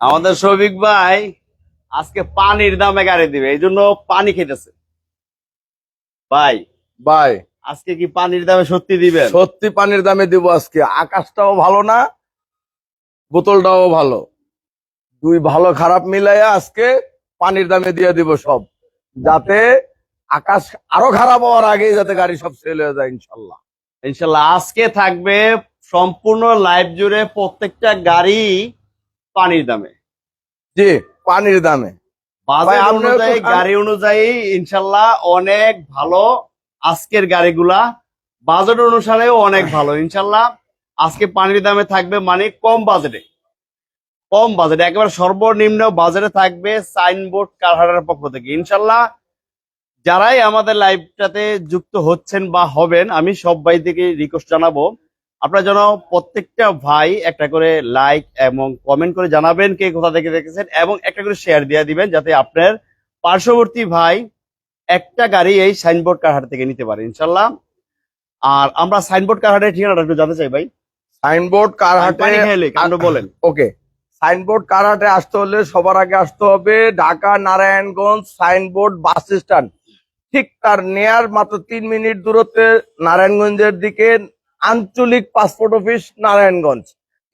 আমাদের সৌভিক ভাই আজকে পানির দামে গাড়ি দিবে এই জন্য পানি খেতেছে। ভাই ভাই। আজকে কি পানির দামে সত্যি দিবেন? সত্যি পানির দামে দিব আজকে। আকাশটাও ভালো না বোতলটাও ভালো। দুই ভালো খারাপ মিলাইয়া আজকে পানির দামে দিয়ে দিব সব যাতে আকাশ আরও খারাপ হওয়ার আগে যাতে গাড়ি সব সেল হয়ে যায় ইনশাল্লাহ। ইনশাল্লাহ আজকে থাকবে সম্পূর্ণ লাইভ জুড়ে প্রত্যেকটা গাড়ি পানির দামে। জি পানির দামে। তো- অনুযায়ী গাড়ি অনুযায়ী ইনশাল্লাহ অনেক ভালো আজকের গাড়িগুলা। বাজেট অনুসারেও অনেক ভালো ইনশাল্লাহ। আজকে পানির দামে থাকবে মানে কম বাজেটে। কম বাজেটে একেবারে সর্বনিম্ন বাজেটে থাকবে সাইনবোর্ড কারহারের পক্ষ থেকে। ইনশাল্লাহ যারাই আমাদের লাইভটাতে যুক্ত হচ্ছেন বা হবেন আমি সব ভাই থেকে রিকোয়েস্ট জানাব। আপনারা যেন প্রত্যেকটা ভাই একটা করে লাইক এবং কমেন্ট করে জানাবেন কে কোথা থেকে দেখেছেন এবং একটা করে শেয়ার দিয়ে দিবেন যাতে আপনার পার্শ্ববর্তী ভাই একটা গাড়ি এই সাইনবোর্ড কারহাট থেকে নিতে পারে ইনশাল্লাহ আর আমরা সাইনবোর্ড কারহাটের ঠিকানাটা একটু জানতে চাই ভাই। সাইনবোর্ড কার হাটে পানি খাইলে কাণ্ড বলেন। ওকে। সাইনবোর্ড কার হাটে আসতে হলে সবার আগে আসতে হবে Dhaka Narayanganj signboard bus stand ঠিক তার নেয়ার মাত্র তিন মিনিট দূরত্বে নারায়ণগঞ্জের দিকে আঞ্চলিক পাসপোর্ট অফিস নারায়ণগঞ্জ।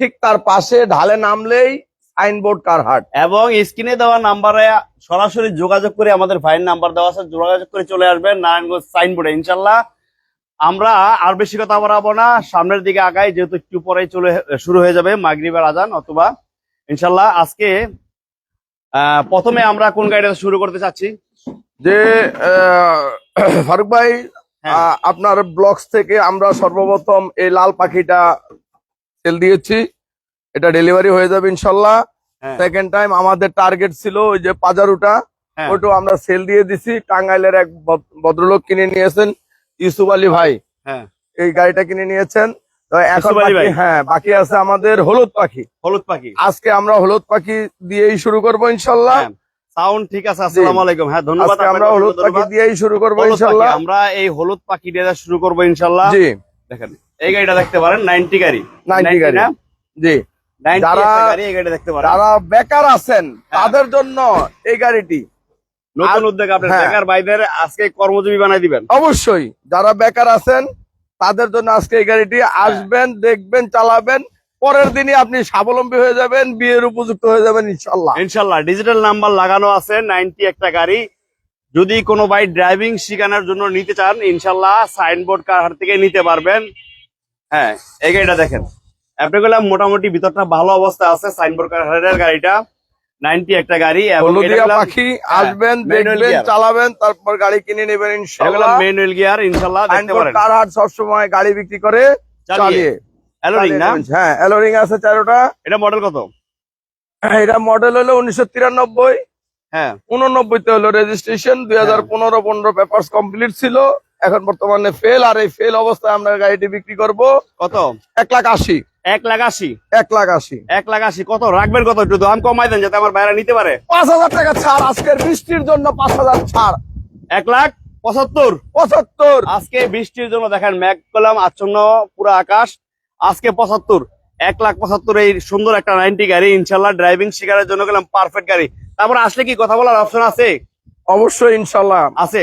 ঠিক তার পাশে ঢালে নামলেই সাইনবোর্ড কারহাট এবং স্ক্রিনে দেওয়া নাম্বারে সরাসরি যোগাযোগ করে আমাদের ভাইয়ের নাম্বার দেওয়া আছে যোগাযোগ করে চলে আসবেন নারায়ণগঞ্জ সাইনবোর্ডে ইনশাল্লাহ আমরা আর বেশি কথা বাড়াবো না সামনের দিকে আগাই যেহেতু একটু পরে চলে শুরু হয়ে যাবে মাগরিবের আজান অথবা ইনশাল্লাহ আজকে আহ, প্রথমে আমরা কোন গাড়িটা শুরু করতে চাচ্ছি? যে আহ, ফারুক ভাই আপনার ব্লগস থেকে আমরা সর্বপ্রথম এই লাল পাখিটা সেল দিয়েছি। এটা ডেলিভারি হয়ে যাবে ইনশাল্লাহ। হ্যাঁ, সেকেন্ড টাইম আমাদের টার্গেট ছিল ওই যে পাজারুটা। হ্যাঁ, ওইটাও আমরা সেল দিয়ে দিছি। টাঙ্গাইলের এক ভদ্রলোক কিনে নিয়েছেন ইউসুফ আলী ভাই। হ্যাঁ। এই গাড়িটা কিনে নিয়েছেন। এখন। হ্যাঁ বাকি আছে আমাদের হলুদ পাখি। হলুদ পাখি। আজকে আমরা হলুদ পাখি দিয়েই শুরু করব ইনশাল্লাহ। সাউন্ড ঠিক আছে আসসালামু আলাইকুম। হ্যাঁ ধন্যবাদ আমরা হলুদ পাখি দিয়েই শুরু করব ইনশাল্লাহ। আমরা এই হলুদ পাখি দিয়ে শুরু করব ইনশাল্লাহ। জি। দেখেন এই গাড়িটা দেখতে পারেন নাইনটি গাড়ি। 90 গাড়ি। জি। 90 যারা- গাড়ি এই গাড়ি দেখতে পারেন। যারা বেকার আছেন হ্যাঁ। তাদের জন্য এই গাড়িটি। নতুন উদ্যোগ আপনার হ্যাঁ। বেকার ভাইদের আজকে কর্মজীবী বানাই দিবেন। অবশ্যই যারা বেকার আছেন তাদের জন্য আজকে এই গাড়িটি হ্যাঁ। আসবেন দেখবেন চালাবেন। পরের দিনই আপনি স্বাবলম্বী হয়ে যাবেন বিয়ের উপযুক্ত হয়ে যাবেন ইনশাল্লাহ। ইনশাল্লাহ ডিজিটাল নাম্বার লাগানো আছে নাইনটি একটা গাড়ি। যদি কোনো ভাই ড্রাইভিং শেখানোর জন্য নিতে চান ইনশাল্লাহ সাইনবোর্ড কার থেকে নিতে পারবেন। হ্যাঁ এই গাড়িটা দেখেন। আপনাগুলা মোটামুটি ভিতরটা ভালো অবস্থা আছে সাইনবোর্ড কার গাড়িটা। নাইনটি একটা গাড়ি পাখি আসবেন হ্যাঁ, দেখবেন চালাবেন তারপর গাড়ি কিনে নেবেন ইনশাল্লাহ। গিয়ার সবসময় গাড়ি বিক্রি করে চালিয়ে। অ্যালোরিং না? হ্যাঁ অ্যালোরিং আছে চারোটা। এটা মডেল কত? এটা মডেল হলো উনিশশো তিরানব্বই। হ্যাঁ। উননব্বইতে হলো রেজিস্ট্রেশন দুই হাজার পনেরো পনেরো পেপার্স কমপ্লিট ছিল। এখন বর্তমানে ফেল আর এই ফেল অবস্থায় আমরা গাড়িটি বিক্রি করব। কত? এক লাখ আশি। এক লাখ আশি? এক লাখ আশি। এক লাখ আশি কত? রাখবেন কত একটু দাম কমাই দেন যাতে আমার বাইরে নিতে পারে। পাঁচ হাজার টাকা ছাড় আজকের বৃষ্টির জন্য পাঁচ হাজার ছাড়। এক লাখ পঁচাত্তর? পঁচাত্তর। আজকে বৃষ্টির জন্য দেখেন ম্যাক করলাম আচ্ছন্ন পুরো আকাশ। আজকে পঁচাত্তর এক লাখ পঁচাত্তর এই সুন্দর একটা নাইনটি গাড়ি ইনশাল্লাহ ড্রাইভিং শেখানোর জন্য গেলাম পারফেক্ট গাড়ি। তারপর আসলে কি কথা বলার অপশন আছে? অবশ্যই ইনশাল্লাহ। আছে?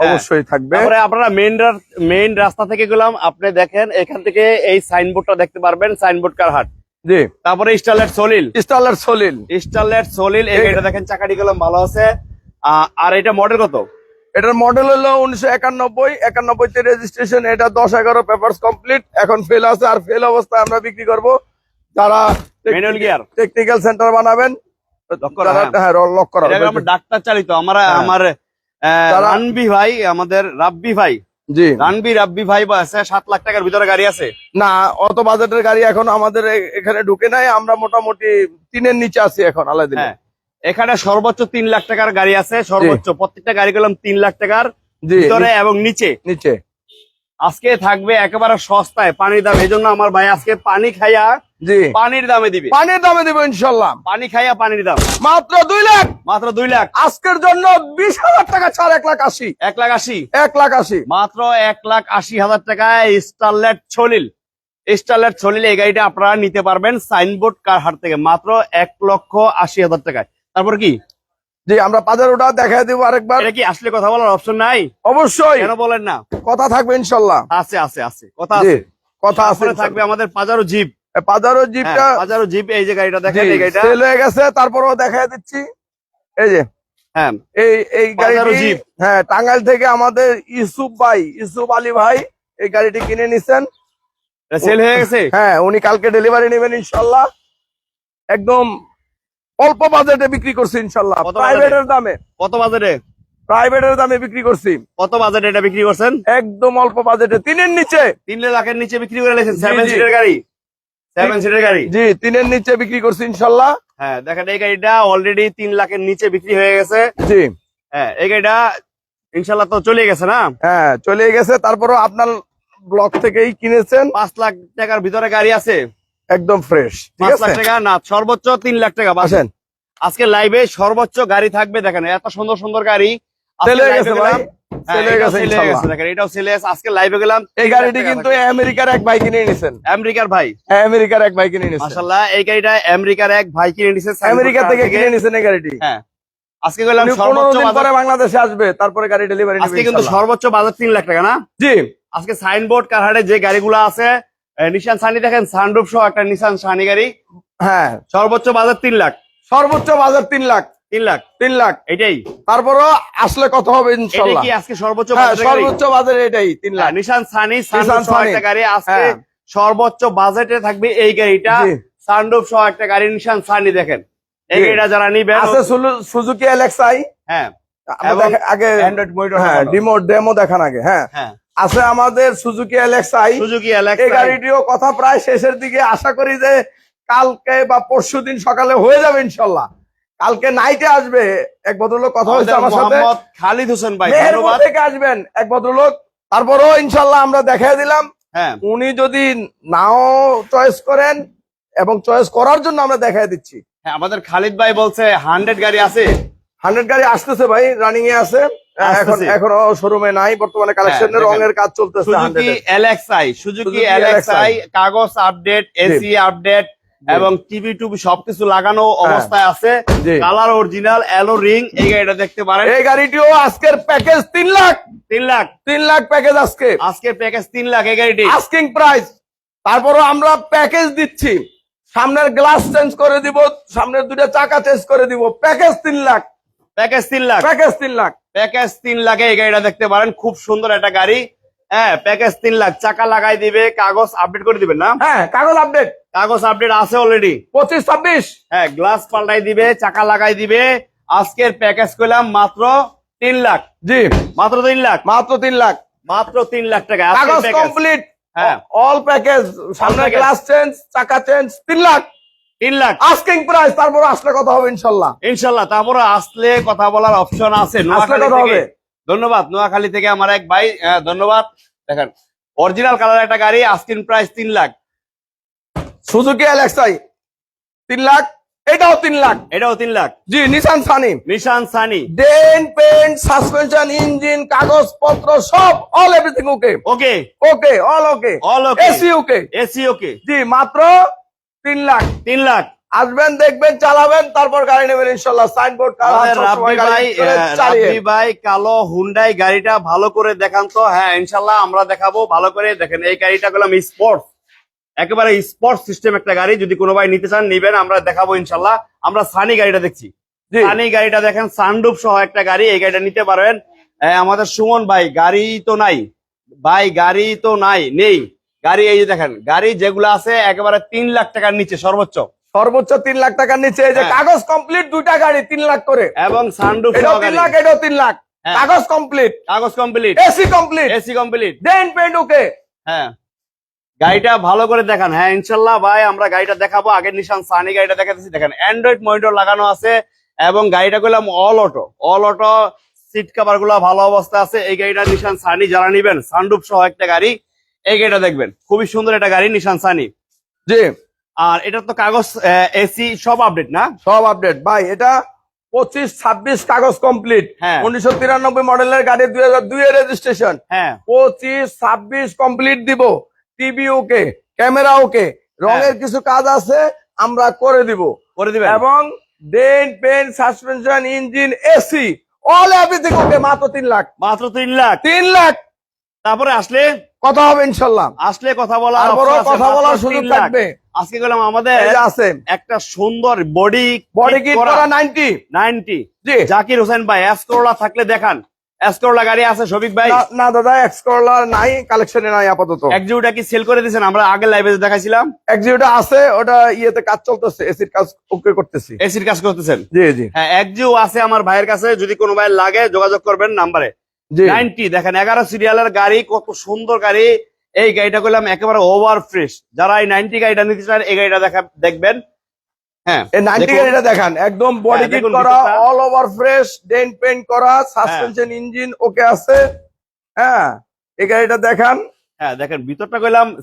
হ্যাঁ। অবশ্যই থাকবে। তারপরে আপনারা মেইন মেইন রাস্তা থেকে গেলাম আপনি দেখেন এখান থেকে এই সাইনবোর্ডটা দেখতে পারবেন সাইনবোর্ড কারহাট জি। তারপরে স্টারলেট সলিল স্টালার সলিল স্টারলেট সলিল এই- দেখেন চাকাটি গেলাম ভালো আছে। আহ, আর এটা মডেল কত? এটার মডেল হলো উনিশশো একানব্বই একানব্বই তে রেজিস্ট্রেশন এটা দশ এগারো পেপার্স কমপ্লিট এখন ফেল আছে আর ফেল অবস্থায় আমরা বিক্রি করব। যারা টেকনিক্যাল সেন্টার বানাবেন হ্যাঁ। হ্যাঁ ডাক্তার চালিত আমরা হ্যাঁ। আমার রানবি ভাই আমাদের রাব্বি ভাই। জি। রানবি রাব্বি ভাই আছে সাত লাখ টাকার ভিতরে গাড়ি আছে। না অত বাজেটের গাড়ি এখন আমাদের এখানে ঢুকে নাই আমরা মোটামুটি তিনের নিচে আছি এখন আলাদা হ্যাঁ। এখানে সর্বোচ্চ তিন লাখ টাকার গাড়ি আছে সর্বোচ্চ প্রত্যেকটা গাড়ি গেলাম তিন লাখ টাকার ভিতরে এবং নিচে। নিচে। আজকে থাকবে একেবারে সস্তায় পানির দাম এই জন্য আমার ভাই আজকে পানি খাইয়া পানির দামে দিবে। পানির দামে দিব ইনশাল্লাহ। পানি খাইয়া পানির দাম। মাত্র দুই লাখ? মাত্র দুই লাখ। আজকের জন্য বিশ হাজার টাকা ছাড় এক লাখ আশি। এক লাখ আশি? এক লাখ আশি। মাত্র এক লাখ আশি হাজার টাকায় স্টারলেট ছলিল। স্টারলেট চলিলে এই গাড়িটা আপনারা নিতে পারবেন সাইনবোর্ড কার হাট থেকে। মাত্র এক লক্ষ আশি হাজার টাকায়। তারপর কি? যে আমরা পাজারোটা দেখাই দিব আরেকবার। এটা কি আসলে কথা বলার অপশন নাই? অবশ্যই। কেন বলেন না? কথা থাকবে ইনশাল্লাহ। আছে আছে আছে। কথা আছে। কথা আছে থাকবে আমাদের পাজারো জিপ। পাজারো জিপটা পাজারো জিপ এই যে গাড়িটা দেখেন এই গাড়িটা। সেল হয়ে গেছে তারপরও দেখাই দিচ্ছি। এই যে হ্যাঁ এই এই পাজারো গাড়িটি জিপ। হ্যাঁ টাঙ্গাইল থেকে আমাদের ইউসুফ ভাই ইউসুফ আলী ভাই এই গাড়িটি কিনে নিছেন। সেল হয়ে গেছে? হ্যাঁ উনি কালকে ডেলিভারি নেবেন ইনশাল্লাহ। একদম অল্প বাজেটে বিক্রি করছি ইনশাল্লাহ প্রাইভেটের দামে। কত বাজেটে? প্রাইভেটের দামে বিক্রি করছি। কত বাজেটে এটা বিক্রি করছেন? একদম অল্প বাজেটে। তিনের নিচে। তিন লাখের নিচে বিক্রি করে লেছেন সেভেন। সিটের গাড়ি। সেভেন সিটের গাড়ি। জি তিনের নিচে বিক্রি করছি ইনশাল্লাহ হ্যাঁ দেখেন এই গাড়িটা অলরেডি তিন লাখের নিচে বিক্রি হয়ে গেছে। জি। হ্যাঁ এই গাড়িটা ইনশাল্লাহ তো চলে গেছে না? হ্যাঁ চলে গেছে। তারপরও আপনার ব্লক থেকেই কিনেছেন। পাঁচ লাখ টাকার ভিতরে গাড়ি আছে। একদম ফ্রেশ ঠিক পাঁচ লাখ টাকা না সর্বোচ্চ তিন লাখ টাকা বাসেন আজকে লাইভে সর্বোচ্চ গাড়ি থাকবে দেখেন এত সুন্দর সুন্দর গাড়ি। আমেরিকার এক ভাই কিনে নিছেন আমেরিকার ভাই? আমেরিকার এক ভাই কিনে নিছেন মাশাল্লাহ এই গাড়িটা আমেরিকার এক ভাই কিনে নিছে আমেরিকা থেকে কিনে নিছেন এই গাড়িটি। হ্যাঁ আজকে গেলাম সর্বোচ্চ দিন বাজার পরে বাংলাদেশে আসবে তারপরে গাড়ি ডেলিভারি আজকে কিন্তু সর্বোচ্চ বাজার তিন লাখ টাকা না? জি। আজকে সাইনবোর্ড কারহাটে যে গাড়িগুলো আছে নিশান সানি দেখেন সানরুফ সহ একটা নিশান সানি গাড়ি। হ্যাঁ। সর্বোচ্চ বাজার তিন লাখ। সর্বোচ্চ বাজার তিন লাখ। তিন লাখ? তিন লাখ। এটাই। তারপরও আসলে কত হবে ইনশাল্লাহ? আজকে সর্বোচ্চ হ্যাঁ? সর্বোচ্চ বাজার এটাই তিন লাখ। নিশান সানি নিশান সানি। একটা গাড়ি। আজকে হ্যাঁ। সর্বোচ্চ বাজেটে থাকবে এই গাড়িটা। সানরুফ সহ একটা গাড়ি নিশান সানি দেখেন। এই গাড়িটা যারা নিবেন আছে সুজুকি এলএক্সআই হ্যাঁ। আগে অ্যান্ড্রয়েড মনিটর হ্যাঁ ডিমো ডেমো দেখান আগে হ্যাঁ। হ্যাঁ। আছে আমাদের সুজুকি এলএক্সআই সুজুকি এই গাড়িটিও কথা প্রায় শেষের দিকে। আশা করি যে কালকে বা পরশু দিন সকালে হয়ে যাবে ইনশাল্লাহ। কালকে নাইটে আসবে এক ভদ্রলোক। কথা হয়েছে আমার সাথে। খালিদ হোসেন ভাই ধন্যবাদ। থেকে আসবেন এক ভদ্রলোক। তারপরেও ইনশাল্লাহ আমরা দেখাই দিলাম। হ্যাঁ। উনি যদি নাও চয়েস করেন এবং চয়েস করার জন্য আমরা দেখাই দিচ্ছি। হ্যাঁ আমাদের খালিদ ভাই বলছে হান্ড্রেড গাড়ি আছে? হান্ড্রেড গাড়ি আসতেছে ভাই রানিং এ আছে। এখন। এখনও শোরুমে নাই বর্তমানে কালেকশনের দেখেন। রঙের কাজ চলতেছে Suzuki 100 LXI Suzuki Suzuki LXI কাগজ আপডেট এসি আপডেট এবং টিভি টুবি সবকিছু লাগানো অবস্থায় আছে। কালার অরিজিনাল এলো রিং এই গাড়িটা দেখতে পারেন। এই গাড়িটিও আজকের প্যাকেজ তিন লাখ। তিন লাখ। তিন লাখ প্যাকেজ আজকে। আজকের প্যাকেজ তিন লাখ এই গাড়িটি। আস্কিং প্রাইস তারপরও আমরা প্যাকেজ দিচ্ছি। সামনের গ্লাস চেঞ্জ করে দিব সামনের দুটো চাকা চেঞ্জ করে দিব। প্যাকেজ তিন লাখ। প্যাকেজ তিন লাখ। প্যাকেজ তিন লাখ। প্যাকেজ তিন লাখে এই গাড়িটা দেখতে পারেন। খুব সুন্দর একটা গাড়ি। হ্যাঁ প্যাকেজ তিন লাখ। চাকা লাগাই দিবে কাগজ আপডেট করে দিবেন না? হ্যাঁ কাগজ আপডেট কাগজ আপডেট আছে অলরেডি পঁচিশ ছাব্বিশ। হ্যাঁ গ্লাস পাল্টাই দিবে চাকা লাগাই দিবে। আজকের প্যাকেজ করলাম মাত্র তিন লাখ। জি। মাত্র তিন লাখ? মাত্র তিন লাখ। মাত্র তিন লাখ টাকা। কাগজ কমপ্লিট হ্যাঁ। অল প্যাকেজ সামনের package। গ্লাস চেঞ্জ চাকা চেঞ্জ তিন লাখ। তিন লাখ। আস্কিং প্রাইস তারপর আসলে কথা হবে ইনশাল্লাহ। ইনশাল্লাহ তারপরে আসলে কথা বলার অপশন আছে নোয়াখালী কথা হবে। ধন্যবাদ নোয়াখালী থেকে আমার এক ভাই ধন্যবাদ। দেখেন অরিজিনাল কালার একটা গাড়ি প্রাইস তিন লাখ। সুজুকি এলএক্সআই তিন লাখ এটাও তিন লাখ। এটাও তিন লাখ। জি Nissan Sunny Nissan Sunny dent paint suspension engine কাগজপত্র সব all everything okay okay okay all okay all okay AC okay AC okay জি মাত্র তিন লাখ। তিন লাখ। আসবেন দেখবেন চালাবেন তারপর গাড়ি নেবেন ইনশাল্লাহ। সাইনবোর্ড রাব্বি ভাই কালো হুন্ডাই গাড়িটা ভালো করে দেখান তো। হ্যাঁ ইনশাল্লাহ আমরা দেখাবো ভালো করে। দেখেন এই গাড়িটা করলাম স্পোর্টস একেবারে স্পোর্টস সিস্টেম একটা গাড়ি। যদি কোনো ভাই নিতে চান নিবেন আমরা দেখাবো ইনশাল্লাহ। আমরা সানি গাড়িটা দেখছি। সানি গাড়িটা দেখেন সানডুপ সহ একটা গাড়ি এই গাড়িটা নিতে পারবেন। আমাদের সুমন ভাই গাড়ি তো নাই। ভাই গাড়ি তো নাই নেই। গাড়ি এই যে দেখেন গাড়ি যেগুলো আছে একেবারে তিন লাখ টাকার নিচে সর্বোচ্চ। সর্বোচ্চ তিন লাখ টাকার নিচে এই যে হ্যাঁ। কাগজ কমপ্লিট দুইটা গাড়ি তিন লাখ করে। এবং এটাও তিন লাখ এটাও তিন লাখ। হ্যাঁ। কাগজ কমপ্লিট কাগজ complete AC complete AC complete dent paint okay হ্যাঁ। গাড়িটা ভালো করে দেখান। হ্যাঁ ইনশাল্লাহ ভাই আমরা গাড়িটা দেখাবো। আগে নিশান সানি গাড়িটা দেখাতেছি। দেখেন অ্যান্ড্রয়েড মনিটর লাগানো আছে এবং গাড়িটা করলাম all auto all auto seat কভারগুলো ভালো অবস্থা আছে। এই গাড়িটা নিশান সানি যারা নিবেন সানরুফ সহ একটা গাড়ি। এই গাড়িটা দেখবেন খুবই সুন্দর একটা গাড়ি নিশান সানি জি। আর এটা তো কাগজ এসি সব আপডেট না? সব আপডেট ভাই এটা পঁচিশ ছাব্বিশ কাগজ কমপ্লিট হ্যাঁ। উনিশশো তিরানব্বই মডেলের গাড়ি দুই হাজার দুই এর রেজিস্ট্রেশন হ্যাঁ। পঁচিশ ছাব্বিশ কমপ্লিট দিব। টিভি ওকে ক্যামেরা ওকে রঙের কিছু কাজ আছে আমরা করে দিব। করে দিবেন। এবং dent paint suspension engine AC all everything okay মাত্র তিন লাখ। মাত্র তিন লাখ। তিন লাখ। তারপরে আসলে কথা হবে ইনশাল্লাহ আসলে কথা বলা কথা বলার সুযোগ থাকবে। আজকে গেলাম আমাদের আছে। একটা সুন্দর বডি বডি কিট করা। নাইনটি নাইনটি জি। জাকির হোসেন ভাই এসকোরলা থাকলে দেখান। এসকোরলা গাড়ি আছে শফিক ভাই। না- দাদা নাই কালেকশনে নাই আপাতত। কি সেল করে দিয়েছেন? আমরা আগে লাইভে দেখাইছিলাম। এক্সিউটা আছে ওটা ইয়েতে কাজ চলতেছে এসির কাজ ওকে করতেছি। এসির কাজ করতেছেন? জি জি। হ্যাঁ আছে আমার ভাইয়ের কাছে যদি কোনো ভাই লাগে যোগাযোগ করবেন নাম্বারে। নাইনটি দেখেন এগারো সিরিয়ালের গাড়ি কত সুন্দর গাড়ি। এই গাড়িটা করলাম একেবারে ওভার ফ্রেশ যারা এই নাইনটি গাড়িটা নিতে চান এই গাড়িটা দেখা দেখবেন। হ্যাঁ এই নাইনটি। গাড়িটা দেখান। একদম বডি হ্যাঁ, কিট করা all over fresh dent paint করা সাসপেনশন ইঞ্জিন ওকে আছে। হ্যাঁ এই গাড়িটা দেখান। হ্যাঁ দেখেন ভিতরটা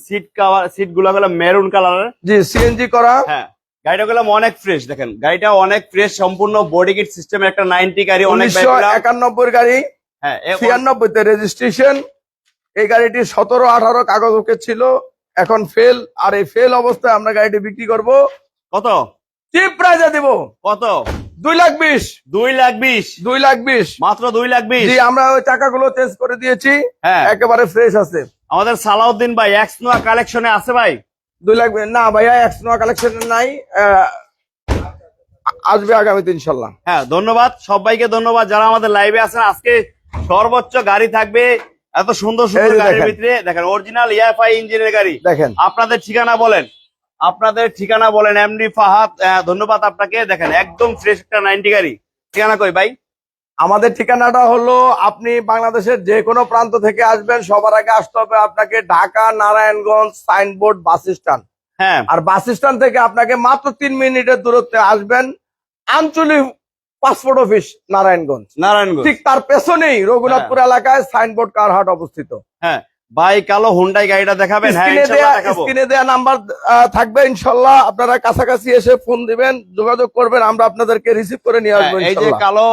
সিট কাভার সিটগুলা মেরুন কালারের জি সিএনজি করা। হ্যাঁ গাড়িটা অনেক ফ্রেশ দেখেন। গাড়িটা অনেক ফ্রেশ সম্পূর্ণ বডি কিট সিস্টেমের একটা নাইনটি গাড়ি অনেক একানব্বই গাড়ি। হ্যাঁ এ- ছিয়ানব্বই তে রেজিস্ট্রেশন এই গাড়িটি সতেরো আঠারো কাগজ ওকে ছিল এখন ফেল আর এই ফেল অবস্থায় আমরা গাড়িটি বিক্রি করব। কত? চিপ প্রাইজে দিব। কত? দুই লাখ বিশ। দুই লাখ বিশ। দুই লাখ বিশ। মাত্র দুই লাখ বিশ? আমরা ওই চাকাগুলো চেঞ্জ করে দিয়েছি। হ্যাঁ। একেবারে ফ্রেশ আছে। আমাদের সালাউদ্দিন ভাই এক্স নোয়া কালেকশনে আছে ভাই? দুই লাখ না ভাইয়া এক্স নোয়া কালেকশন নাই। আসবে আগামীতে ইনশাল্লাহ। হ্যাঁ ধন্যবাদ। সবাইকে ধন্যবাদ যারা আমাদের লাইভে আছেন। আজকে সর্বোচ্চ গাড়ি থাকবে এত সুন্দর সুন্দর গাড়ির ভিতরে দেখেন অরিজিনাল ইয়াফআই ইঞ্জিনের গাড়ি। দেখেন। আপনাদের ঠিকানা বলেন। আপনাদের ঠিকানা বলেন এমডি ফাহাদ ধন্যবাদ আপনাকে। দেখেন একদম ফ্রেশ একটা নাইনটি গাড়ি। ঠিকানা কই ভাই? আমাদের ঠিকানাটা হলো আপনি বাংলাদেশের যে কোনো প্রান্ত থেকে আসবেন সবার আগে আসতে হবে আপনাকে Dhaka Narayanganj signboard bus stand হ্যাঁ। আর বাস স্ট্যান্ড থেকে আপনাকে মাত্র তিন মিনিটের দূরত্বে আসবেন। আঞ্চলিক পাসপোর্ট অফিস নারায়ণগঞ্জ। নারায়ণগঞ্জ। ঠিক তার পেছনেই রঘুনাথপুর এলাকায় সাইনবোর্ড কারহাট অবস্থিত। হ্যাঁ ভাই কালো হুন্ডাই গাড়িটা দেখাবেন হ্যাঁ স্ক্রিনে দেয়া নাম্বার থাকবে ইনশাল্লাহ। আপনারা কাছাকাছি এসে ফোন দিবেন যোগাযোগ করবেন আমরা আপনাদেরকে রিসিভ করে নিয়ে আসব হ্যাঁ, এই যে কালো